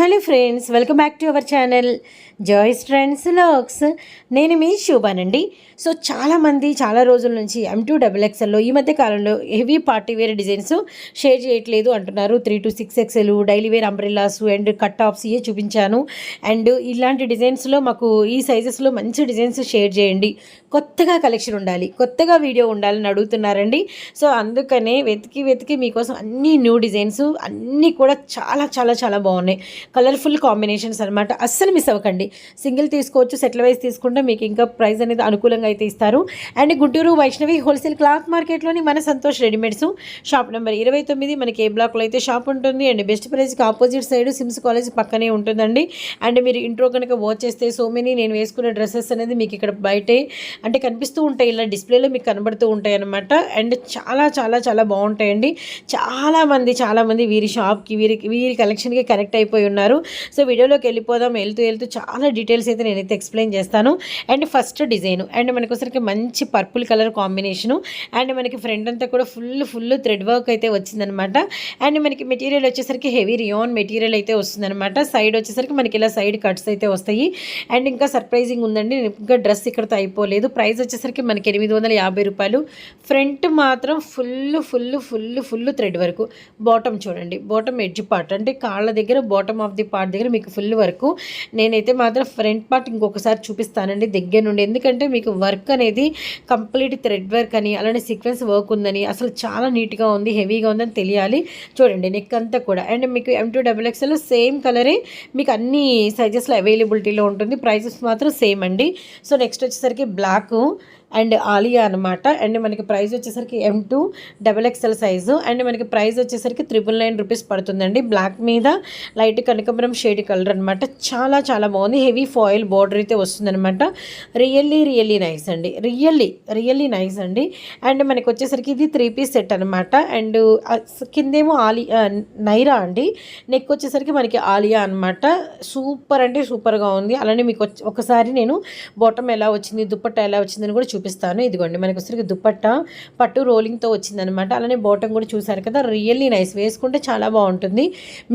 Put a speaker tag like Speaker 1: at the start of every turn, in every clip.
Speaker 1: Hello friends welcome back to our channel joy's trends looks. నేను మీ శోభానండి. So చాలామంది చాలా రోజుల నుంచి ఎం టూ డబుల్ ఎక్స్ఎల్లో ఈ మధ్య కాలంలో heavy party wear designs share చేయట్లేదు అంటున్నారు. Three two six XL daily wear umbrellas and cut offs ఇవే చూపించాను. అండ్ ఇలాంటి డిజైన్స్లో మాకు ఈ సైజెస్లో మంచి డిజైన్స్ షేర్ చేయండి. కొత్తగా కలెక్షన్ ఉండాలి కొత్తగా వీడియో ఉండాలని అడుగుతున్నారండి. సో అందుకనే వెతికి వెతికి మీకోసం అన్ని న్యూ డిజైన్స్ అన్నీ కూడా చాలా చాలా చాలా బాగున్నాయి. కలర్ఫుల్ కాంబినేషన్స్ అనమాట అస్సలు మిస్ అవ్వకండి. సింగిల్ తీసుకోవచ్చు సెటిల్ వైజ్ తీసుకుంటే మీకు ఇంకా ప్రైస్ అనేది అనుకూలంగా అయితే ఇస్తారు. And Guntur Vaishnavi wholesale cloth మార్కెట్లోని మన సంతోష్ రెడీమేడ్స్. షాప్ నెంబర్ ఇరవై తొమ్మిది మనకి ఏ బ్లాక్లో అయితే షాప్ ఉంటుంది. అండ్ బెస్ట్ ప్రైస్కి ఆపోజిట్ సైడ్ సిమ్స్ కాలేజ్ పక్కనే ఉంటుందండి. అండ్ మీరు ఇంట్రో కనుక వాచ్ చేస్తే సో మెనీ నేను వేసుకున్న డ్రెస్సెస్ అనేది మీకు ఇక్కడ బయటే అంటే కనిపిస్తూ ఉంటాయి. ఇలా డిస్ప్లేలో మీకు కనబడుతూ ఉంటాయి అనమాట అండ్ చాలా చాలా చాలా బాగుంటాయండి. చాలామంది చాలామంది వీరి షాప్కి వీరి వీరి కలెక్షన్కి కనెక్ట్ అయిపోయి ఉన్నారు. సో వీడియోలోకి వెళ్ళిపోదాం. వెళ్తూ వెళ్తూ చాలా డీటెయిల్స్ అయితే నేనైతే ఎక్స్ప్లెయిన్ చేస్తాను. And first design. అండ్ మనకు మంచి పర్పుల్ కలర్ కాంబినేషను. అండ్ మనకి ఫ్రంట్ అంతా కూడా ఫుల్ ఫుల్ థ్రెడ్ వర్క్ అయితే వచ్చిందనమాట. అండ్ మనకి మెటీరియల్ వచ్చేసరికి హెవీ రియోన్ మెటీరియల్ అయితే వస్తుందన్నమాట సైడ్ వచ్చేసరికి మనకి ఇలా సైడ్ కట్స్ అయితే వస్తాయి. అండ్ ఇంకా సర్ప్రైజింగ్ ఉందండి. ఇంకా డ్రెస్ ఇక్కడతో అయిపోలేదు. ప్రైస్ వచ్చేసరికి మనకి ఎనిమిది వందల యాభై రూపాయలు. ఫ్రంట్ మాత్రం full full full full thread వరకు. బాటమ్ చూడండి. Bottom edge part. అంటే కాళ్ళ దగ్గర bottom of of the part దగ్గర మీకు ఫుల్ వర్క్ నేనైతే మాత్రం ఫ్రంట్ పార్ట్ ఇంకొకసారి చూపిస్తానండి దగ్గర నుండి. ఎందుకంటే మీకు వర్క్ అనేది కంప్లీట్ థ్రెడ్ వర్క్ అని అలానే సీక్వెన్స్ వర్క్ ఉందని అసలు చాలా నీట్గా ఉంది హెవీగా ఉందని తెలియాలి. చూడండి నెక్ అంతా కూడా. అండ్ మీకు M two double XL same కలరే మీకు అన్ని సైజెస్లో అవైలబిలిటీలో ఉంటుంది. ప్రైజెస్ మాత్రం సేమ్ అండి. సో నెక్స్ట్ వచ్చేసరికి బ్లాక్ అండ్ ఆలియా అనమాట అండ్ మనకి ప్రైస్ వచ్చేసరికి M to double XL size and మనకి ప్రైస్ వచ్చేసరికి త్రిబుల్ నైన్ రూపీస్ పడుతుందండి. బ్లాక్ మీద లైట్ కనకబరం షేడ్ కలర్ అనమాట చాలా చాలా బాగుంది. హెవీ ఫాయిల్ బార్డర్ అయితే వస్తుందన్నమాట. రియల్లీ రియల్లీ నైస్ అండి. రియల్లీ రియల్లీ నైస్ అండి. అండ్ మనకి వచ్చేసరికి ఇది త్రీ పీస్ సెట్ అనమాట అండ్ కిందేమో ఆలి నైరా అండి. నెక్ వచ్చేసరికి మనకి ఆలియా అనమాట సూపర్ అంటే సూపర్గా ఉంది. అలానే మీకు వచ్చి- ఒకసారి నేను బాటమ్ ఎలా వచ్చింది దుప్పట్ట ఎలా వచ్చిందని కూడా చూపిస్తాను. ఇదిగోండి మనకు వచ్చేసరికి దుప్పట్టా పట్టు రోలింగ్తో వచ్చిందనమాట అలానే బాటమ్ కూడా చూసారు కదా రియల్లీ నైస్ వేసుకుంటే చాలా బాగుంటుంది.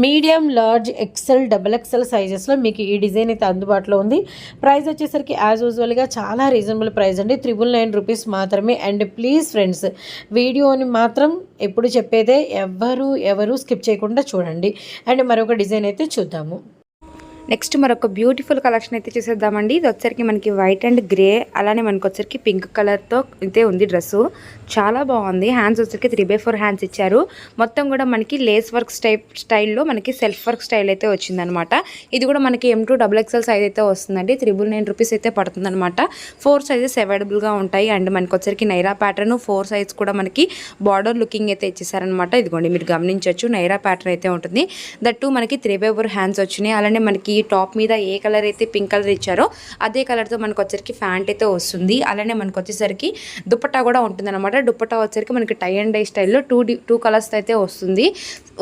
Speaker 1: Medium large XL double XL సైజెస్లో మీకు ఈ డిజైన్ అయితే అందుబాటులో ఉంది. ప్రైస్ వచ్చేసరికి యాజ్ యూజువల్గా చాలా రీజనబుల్ ప్రైస్ అండి. త్రిబుల్ నైన్ రూపీస్ మాత్రమే. అండ్ ప్లీజ్ ఫ్రెండ్స్ వీడియోని మాత్రం ఎప్పుడు చెప్పేదే ఎవరు ఎవరు స్కిప్ చేయకుండా చూడండి. అండ్ మరొక డిజైన్ అయితే చూద్దాము.
Speaker 2: నెక్స్ట్ మరొక బ్యూటిఫుల్ కలెక్షన్ అయితే చూసేద్దామండి. ఇది వచ్చరికి మనకి వైట్ అండ్ గ్రే అలానే మనకి వచ్చరికి పింక్ కలర్తో అయితే ఉంది డ్రెస్సు చాలా బాగుంది. హ్యాండ్స్ వచ్చరికి త్రీ బై ఫోర్ హ్యాండ్స్ ఇచ్చారు. మొత్తం కూడా మనకి లేస్ వర్క్ స్టైప్ స్టైల్లో మనకి సెల్ఫ్ వర్క్ స్టైల్ అయితే వచ్చిందనమాట. ఇది కూడా మనకి M two double XL size అయితే వస్తుందండి. త్రిబుల్ నైన్ రూపీస్ అయితే పడుతుందనమాట. ఫోర్ సైజెస్ అవైలబుల్గా ఉంటాయి. అండ్ మనకి వచ్చరికి నైరా ప్యాటర్న్ ఫోర్ సైజ్ కూడా మనకి బార్డర్ లుకింగ్ అయితే ఇచ్చేసారనమాట. ఇదిగోండి మీరు గమనించవచ్చు నైరా ప్యాటర్న్ అయితే ఉంటుంది. దట్టు మనకి త్రీ బై ఫోర్ హ్యాండ్స్ వచ్చినాయి. అలానే మనకి ఈ టాప్ మీద ఏ కలర్ అయితే పింక్ కలర్ ఇచ్చారో అదే కలర్తో మనకు వచ్చరికి ప్యాంట్ అయితే వస్తుంది. అలానే మనకు వచ్చేసరికి దుపట్టా కూడా ఉంటుంది అనమాట దుపట్టా వచ్చరికి మనకి టై అండ్ డై స్టైల్లో టూ టూ కలర్స్ అయితే వస్తుంది.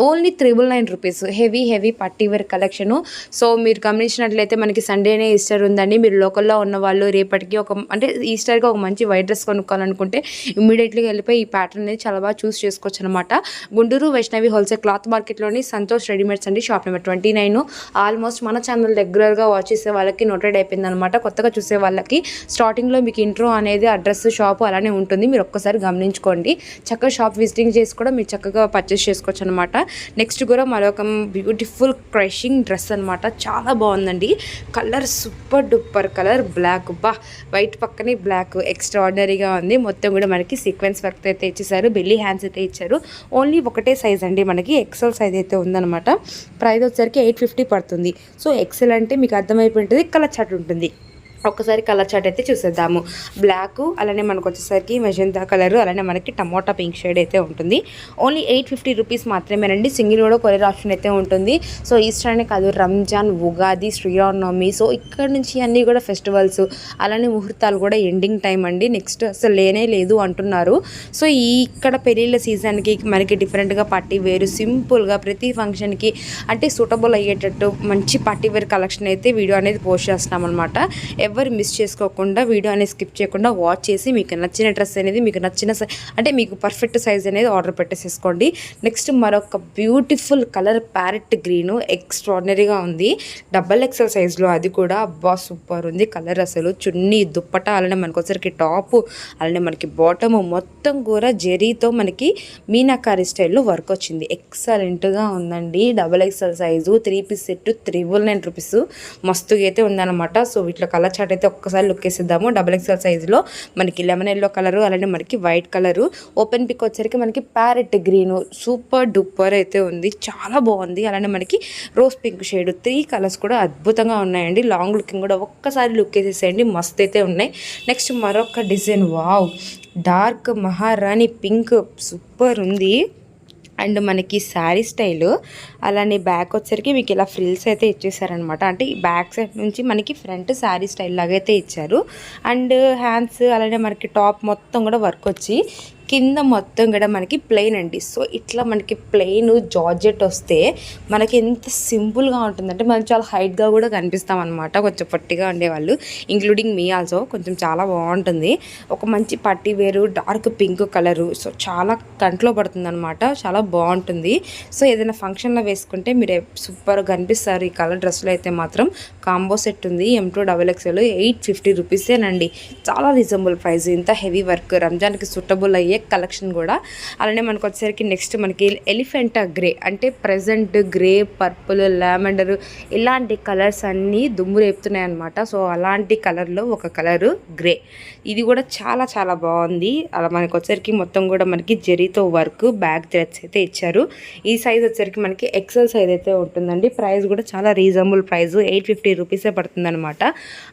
Speaker 2: Only triple nine rupees. Heavy heavy party wear collection. So మీరు గమనించినట్లయితే మనకి సండేనే ఈస్టర్ ఉందండి. మీరు లోకల్లో ఉన్న వాళ్ళు రేపటికి ఒక అంటే ఈస్టర్గా ఒక మంచి వైట్ డ్రెస్ కొనుక్కోవాలనుకుంటే ఇమ్మీడియట్లీగా వెళ్ళిపోయి ఈ ప్యాటర్న్ అనేది చాలా బాగా చూస్ చేసుకోవచ్చు అనమాట గుంటూరు వైష్ణవి హోల్సేల్ క్లాత్ మార్కెట్లోని సంతోష్ రెడీమేడ్స్ అండి shop number twenty nine. Almost మన ఛానల్ రెగ్యులర్గా వాచ్ చేసే వాళ్ళకి నోటెడ్ అయిపోయింది అనమాట కొత్తగా చూసే వాళ్ళకి స్టార్టింగ్లో మీకు ఇంట్రో అనేది అడ్రస్ షాప్ అలానే ఉంటుంది. మీరు ఒక్కసారి గమనించుకోండి. చక్కగా షాప్ విజిటింగ్ చేసి కూడా మీరు చక్కగా పర్చేస్ చేసుకోవచ్చు అనమాట నెక్స్ట్ కూడా మరొక బ్యూటిఫుల్ క్రషింగ్ డ్రెస్ అనమాట చాలా బాగుందండి. Colour super duper colour black. బా వైట్ పక్కనే బ్లాక్. ఎక్స్ట్రాడినరీగా ఉంది. మొత్తం కూడా మనకి సీక్వెన్స్ వర్క్ అయితే ఇచ్చేసారు. బెల్లీ హ్యాండ్స్ అయితే ఇచ్చారు. ఓన్లీ ఒకటే సైజ్ అండి మనకి. ఎక్సెల్ సైజ్ అయితే ఉందన్నమాట. ప్రైస్ వచ్చేసరికి ఎయిట్ ఫిఫ్టీ పడుతుంది. సో ఎక్సెల్ అంటే మీకు అర్థమైపోయి ఉంటుంది కలర్ చాట్ ఉంటుంది. ఒక్కసారి కలర్ చార్ట్ అయితే చూసేద్దాము. బ్లాక్ అలానే మనకు వచ్చేసరికి మెజంతా కలర్ అలానే మనకి టమోటా పింక్ షేడ్ అయితే ఉంటుంది. ఓన్లీ ఎయిట్ ఫిఫ్టీ రూపీస్ మాత్రమేనండి సింగిల్ కూడా కొరియర్ ఆప్షన్ అయితే ఉంటుంది. సో ఈస్టర్ అనే కాదు రంజాన్ ఉగాది శ్రీరామనవమి సో ఇక్కడ నుంచి అన్నీ కూడా ఫెస్టివల్స్ అలానే ముహూర్తాలు కూడా ఎండింగ్ టైం అండి. నెక్స్ట్ అసలు లేనే లేదు అంటున్నారు. సో ఈ ఇక్కడ పెళ్ళిళ్ళ సీజన్కి మనకి డిఫరెంట్గా పార్టీ వేరు సింపుల్గా ప్రతి ఫంక్షన్కి అంటే సూటబుల్ అయ్యేటట్టు మంచి పార్టీ వేర్ కలెక్షన్ అయితే వీడియో అనేది పోస్ట్ చేస్తున్నాం అనమాట ఎవరు మిస్ చేసుకోకుండా వీడియో అనేది స్కిప్ చేయకుండా వాచ్ చేసి మీకు నచ్చిన డ్రెస్ అనేది మీకు నచ్చిన అంటే మీకు పర్ఫెక్ట్ సైజ్ అనేది ఆర్డర్ పెట్టేసేసుకోండి. నెక్స్ట్ మరొక బ్యూటిఫుల్ కలర్ ప్యారెట్ గ్రీన్ ఎక్స్ట్రాడినరీగా ఉంది. డబల్ ఎక్సెల్ సైజ్లో అది కూడా అబ్బా సూపర్ ఉంది. కలర్ అసలు చున్నీ దుప్పట అలానే మనకు వచ్చరికి టాప్ అలానే మనకి బాటమ్ మొత్తం కూడా జెరీతో మనకి మీనాకారి స్టైల్లో వర్క్ వచ్చింది. ఎక్సలెంట్గా ఉందండి. Double XL size three piece set triple nine rupees మస్తుగా అయితే ఉందన్నమాట. సో వీటిలో కలర్ షర్ట్ అయితే ఒక్కసారి లుక్ వేసిద్దాము. డబల్ ఎక్స్ఎల్ సైజులో మనకి లెమన్ ఎల్లో కలరు అలానే మనకి వైట్ కలరు ఓపెన్ పిక్ వచ్చరికి మనకి ప్యారెట్ గ్రీన్ సూపర్ డూపర్ అయితే ఉంది. చాలా బాగుంది. అలానే మనకి rose pink shade three colours కూడా అద్భుతంగా ఉన్నాయండి. లాంగ్ లుకింగ్ కూడా ఒక్కసారి లుక్ వేసేసేయండి. మస్త్ అయితే ఉన్నాయి. నెక్స్ట్ మరొక డిజైన్ వావ్ డార్క్ మహారాణి పింక్ సూపర్ ఉంది. అండ్ మనకి శారీ స్టైల్ అలానే బ్యాక్ వచ్చరికి మీకు ఇలా ఫ్రిల్స్ అయితే ఇచ్చేసారనమాట అంటే ఈ బ్యాక్ సైడ్ నుంచి మనకి ఫ్రంట్ శారీ స్టైల్ లాగా అయితే ఇచ్చారు. అండ్ హ్యాండ్స్ అలానే మనకి టాప్ మొత్తం కూడా వర్క్ వచ్చి కింద మొత్తం కూడా మనకి ప్లెయిన్ అండి. సో ఇట్లా మనకి ప్లెయిన్ జార్జెట్ వస్తే మనకి ఎంత సింపుల్గా ఉంటుందంటే మనం చాలా హైట్గా కూడా కనిపిస్తాం అనమాట కొంచెం పట్టిగా ఉండేవాళ్ళు. ఇంక్లూడింగ్ మీ ఆల్సో కొంచెం చాలా బాగుంటుంది. ఒక మంచి పట్టి వేరు డార్క్ పింక్ కలరు సో చాలా కంట్లో పడుతుంది అనమాట చాలా బాగుంటుంది. సో ఏదైనా ఫంక్షన్లో వేసుకుంటే మీరు సూపర్గా కనిపిస్తారు. ఈ కలర్ డ్రెస్సులు అయితే మాత్రం కాంబో సెట్ ఉంది. M to double XL eight fifty రూపీసేనండి చాలా రీజనబుల్ ప్రైస్ ఇంత హెవీ వర్క్ రంజాన్కి సూటబుల్ అయ్యే కలెక్షన్ కూడా. అలానే మనకు వచ్చేసరికి నెక్స్ట్ మనకి ఎలిఫెంటా గ్రే అంటే ప్రజెంట్ గ్రే పర్పుల్ లావెండర్ ఇలాంటి కలర్స్ అన్నీ దుమ్ము రేపుతున్నాయి అనమాట సో అలాంటి కలర్లో ఒక కలరు గ్రే ఇది కూడా చాలా చాలా బాగుంది. అలా మనకు వచ్చేసరికి మొత్తం కూడా మనకి జరీతో వర్క్ బ్యాగ్ థ్రెడ్స్ అయితే ఇచ్చారు. ఈ సైజ్ వచ్చేసరికి మనకి ఎక్సెల్ సైజ్ అయితే ఉంటుందండి. ప్రైస్ కూడా చాలా రీజనబుల్ ప్రైస్ ఎయిట్ ఫిఫ్టీ రూపీసే పడుతుంది అనమాట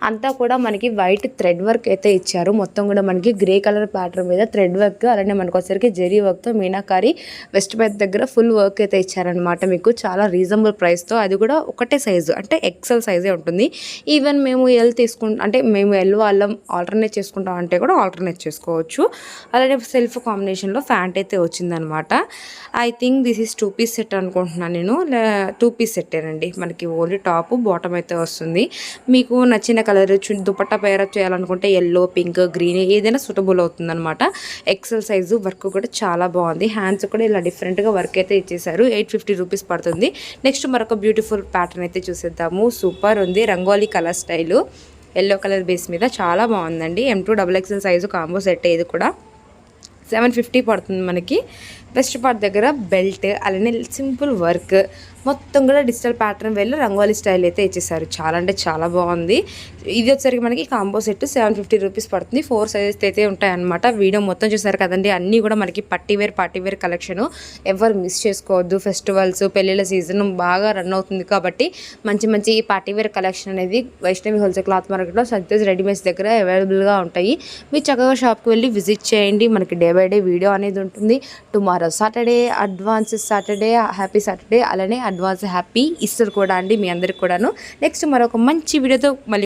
Speaker 2: అంతా కూడా మనకి వైట్ థ్రెడ్ వర్క్ అయితే ఇచ్చారు. మొత్తం కూడా మనకి గ్రే కలర్ ప్యాటర్న్ మీద థ్రెడ్ వర్క్ అలానే మనకు వచ్చేసరికి జరీ వర్క్తో మీనాకారి వెస్ట్ బెత్ దగ్గర ఫుల్ వర్క్ అయితే ఇచ్చారనమాట మీకు. చాలా రీజనబుల్ ప్రైస్తో అది కూడా ఒకటే సైజు అంటే ఎక్సెల్ సైజే ఉంటుంది. ఈవెన్ మేము ఎల్ తీసుకుంటాం అంటే మేము ఎల్ వాళ్ళం ఆల్టర్నేట్ చేసుకుంటాం అంటే కూడా ఆల్టర్నేట్ చేసుకోవచ్చు. అలానే సెల్ఫ్ కాంబినేషన్లో ఫ్యాంట్ అయితే వచ్చిందనమాట I think this is two piece set అనుకుంటున్నాను నేను. టూ పీస్ సెట్టేనండి. మనకి ఓన్లీ టాప్ బాటమ్ అయితే వస్తుంది. మీకు నచ్చిన కలర్ దుపట్టా పేరప్ చేయాలనుకుంటే ఎల్లో పింక్ గ్రీన్ ఏదైనా సూటబుల్ అవుతుందనమాట ఎక్సెల్ ఎక్సెల్ సైజు వర్క్ కూడా చాలా బాగుంది. హ్యాండ్స్ కూడా ఇలా డిఫరెంట్గా వర్క్ అయితే ఇచ్చేసారు. ఎయిట్ ఫిఫ్టీ రూపీస్ పడుతుంది. నెక్స్ట్ మరొక బ్యూటిఫుల్ ప్యాటర్న్ అయితే చూసేద్దాము. సూపర్ ఉంది. Rangoli colour style yellow colour base మీద చాలా బాగుందండి. M to double XL size combo set ఇది కూడా. సెవెన్ ఫిఫ్టీ పడుతుంది మనకి. వెస్ట్ పార్ట్ దగ్గర బెల్ట్ అలానే సింపుల్ వర్క్ మొత్తం కూడా డిజిటల్ ప్యాటర్న్ వెళ్ళి రంగోలీ స్టైల్ అయితే ఇచ్చేసారు. చాలా అంటే చాలా బాగుంది. ఇది వచ్చేసరికి మనకి combo set seven fifty rupees పడుతుంది. ఫోర్ సైజెస్ అయితే ఉంటాయన్నమాట. వీడియో మొత్తం చూసారు కదండి. అన్నీ కూడా మనకి పట్టీ వేర్ పార్టీ వేర్ కలెక్షన్ ఎవరు మిస్ చేసుకోవద్దు. ఫెస్టివల్స్ పెళ్ళిళ్ళ సీజన్ బాగా రన్ అవుతుంది కాబట్టి మంచి మంచి పార్టీ వేర్ కలెక్షన్ అనేది వైష్ణవి హోల్సేల్ క్లాత్ మార్కెట్లో సక్సెస్ రెడీమేడ్స్ దగ్గర అవైలబుల్గా ఉంటాయి. మీరు చక్కగా షాప్కి వెళ్ళి విజిట్ చేయండి. మనకి డే బై డే వీడియో అనేది ఉంటుంది. Tomorrow Saturday advance Saturday happy Saturday అలానే అడ్వాన్స్ హ్యాపీ ఇస్తారు కూడా అండి మీ అందరికి కూడాను. నెక్స్ట్ మరొక మంచి వీడియోతో మళ్ళీ